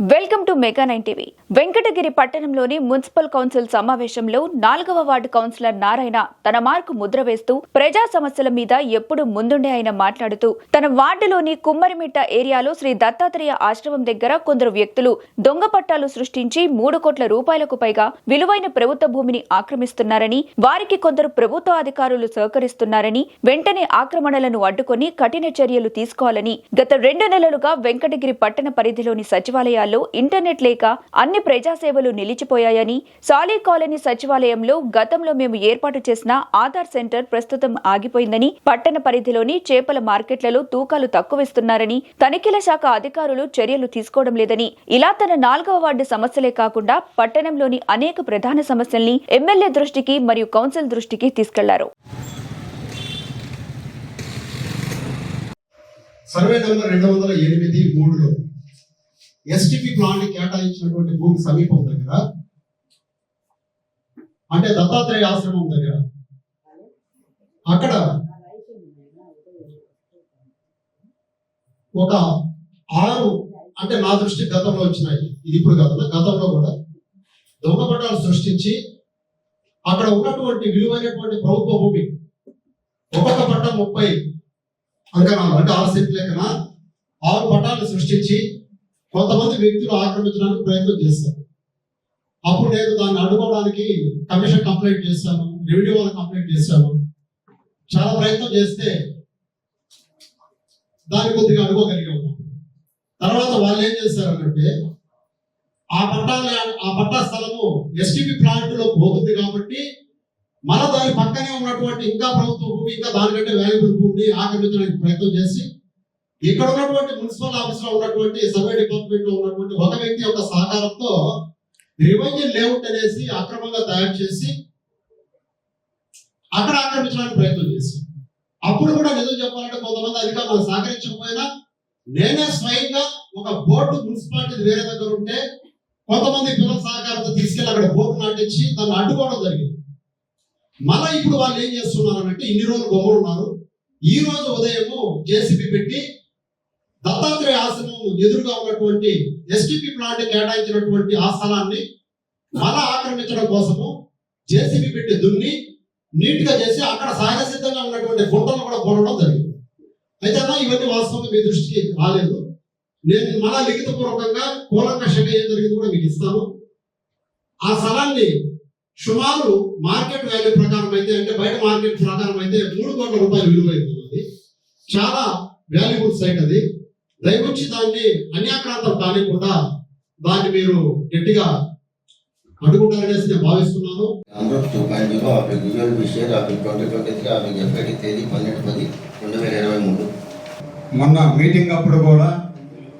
Welcome to mega nine TV. Venkatagiri పట్టణంలోని municipal council సమావేశంలో నాలుగవ వార్డు కౌన్సిలర్ నారాయణ తన మార్కు ముద్ర వేస్తూ ప్రజా సమస్యల మీద ఎప్పుడు ముందుండే ఆయన మాట్లాడుతూ తన వార్డులోని కుమ్మరిమిట్ట ఏరియాలో శ్రీ దత్తాత్రేయ ఆశ్రమం దగ్గర కొందరు వ్యక్తులు దొంగ పట్టాలు సృష్టించి మూడు కోట్ల రూపాయలకు పైగా విలువైన ప్రభుత్వ భూమిని ఆక్రమిస్తున్నారని వారికి కొందరు ప్రభుత్వ అధికారులు సహకరిస్తున్నారని వెంటనే ఆక్రమణలను అడ్డుకొని కఠిన చర్యలు తీసుకోవాలని గత రెండు నెలలుగా వెంకటగిరి పట్టణ పరిధిలోని సచివాలయాలు సచివాలయాల్లో ఇంటర్నెట్ లేక అన్ని ప్రజాసేవలు నిలిచిపోయాయని సాలీ కాలనీ సచివాలయంలో గతంలో మేము ఏర్పాటు చేసిన ఆధార్ సెంటర్ ప్రస్తుతం ఆగిపోయిందని పట్టణ పరిధిలోని చేపల మార్కెట్లలో తూకాలు తక్కువిస్తున్నారని తనిఖీల శాఖ అధికారులు చర్యలు తీసుకోవడం లేదని ఇలా తన నాలుగవ వార్డు సమస్యలే కాకుండా పట్టణంలోని అనేక ప్రధాన సమస్యల్ని ఎమ్మెల్యే దృష్టికి మరియు కౌన్సిల్ దృష్టికి తీసుకెళ్ళారు. సర్వే నెంబర్ రెండు వందల ఎనిమిది మూడులో ఎస్టిపి ప్లాంట్ కేటాయించినటువంటి భూమి సమీపం దగ్గర అంటే దత్తాత్రేయ ఆశ్రమం దగ్గర అక్కడ ఒక ఆరు అంటే నా దృష్టి గతంలో వచ్చినాయి. ఇది ఇప్పుడు కాదు గతంలో కూడా దొంగపటాలు సృష్టించి అక్కడ ఉన్నటువంటి విలువైనటువంటి ప్రభుత్వ భూమి ఒక్కొక్క పట్ట ముప్పై అంకణాలు అంటే ఆరు సెంట్ లెక్కన ఆరు పట్టాలు సృష్టించి కొంతమంది వ్యక్తులు ఆక్రమించడానికి ప్రయత్నం చేస్తారు అప్పుడు నేను దాన్ని అడ్డుకోవడానికి కమిషన్ కంప్లైంట్ చేశాను రెవెన్యూ వాళ్ళు కంప్లైంట్ చేశాను. చాలా ప్రయత్నం చేస్తే దాన్ని కొద్దిగా అడుకోగలిగాము తర్వాత వాళ్ళు ఏం చేశారంటే ఆ పట్టాల ఆ పట్టా స్థలము ఎస్టీపీ ప్లాంట్లో పోతుంది కాబట్టి మన దాని పక్కనే ఉన్నటువంటి ఇంకా ప్రభుత్వ భూమి ఇంకా దానికంటే వాల్యుబుల్ భూమిని ఆక్రమించడానికి ప్రయత్నం చేసి ఇక్కడ ఉన్నటువంటి మున్సిపల్ ఆఫీస్లో ఉన్నటువంటి సర్వే డిపార్ట్మెంట్లో ఉన్నటువంటి ఒక వ్యక్తి యొక్క సహకారంతో రెవెన్యూ లేఅవుట్ అనేసి అక్రమంగా తయారు చేసి అక్కడ ఆక్రమించడానికి ప్రయత్నం చేసి అప్పుడు కూడా నిజం చెప్పాలంటే కొంతమంది అధికారులు సహకరించకపోయినా నేనే స్వయంగా ఒక బోర్డు మున్సిపాలిటీ వేరే దగ్గర ఉంటే కొంతమంది పిల్లల సహకారంతో తీసుకెళ్ళి అక్కడ బోర్డు నాటించి దాన్ని అడ్డుకోవడం జరిగింది. మళ్ళీ ఇప్పుడు వాళ్ళు ఏం చేస్తున్నారు అంటే ఇన్ని రోజులు గొప్పలు ఉన్నారు. ఈ రోజు ఉదయము జేసీబీ పెట్టి దత్తాత్రేయ ఆశ్రమం ఎదురుగా ఉన్నటువంటి ఎస్టిపి ప్లాంట్ కేటాయించినటువంటి ఆ స్థలాన్ని మళ్ళా ఆక్రమించడం కోసము జేసీబీ పెట్టి దున్ని నీట్గా చేసి అక్కడ సహజ సిద్ధంగా ఉన్నటువంటి గుంటలు కూడా పోవడం జరిగింది. అయితే అన్న ఇవన్నీ వాస్తవంగా మీ దృష్టికి రాలేదు. నేను మళ్ళా లిఖితపూర్వకంగా కూలంకషంగా ఏం జరిగింది కూడా మీకు ఇస్తాను. ఆ స్థలాన్ని సుమారు మార్కెట్ వాల్యూ ప్రకారం అయితే అంటే బయట మార్కెట్ ప్రకారం అయితే మూడు కోట్ల రూపాయలు విలువైపోతుంది. చాలా వాల్యుబుల్ సైట్ అది. దయవచ్చి దాన్ని అన్యాక్రాంతం కానికుండా దాన్ని మీరు గట్టిగా అడ్డుకుంటారనేసి నేను భావిస్తున్నాను. Andhra two point zero office visual విషయర్ office twenty twenty three office FID తేదీ పన్నెండు పది రెండు వేల ఇరవై మూడు. మొన్న మీటింగ్ అప్పుడు కూడా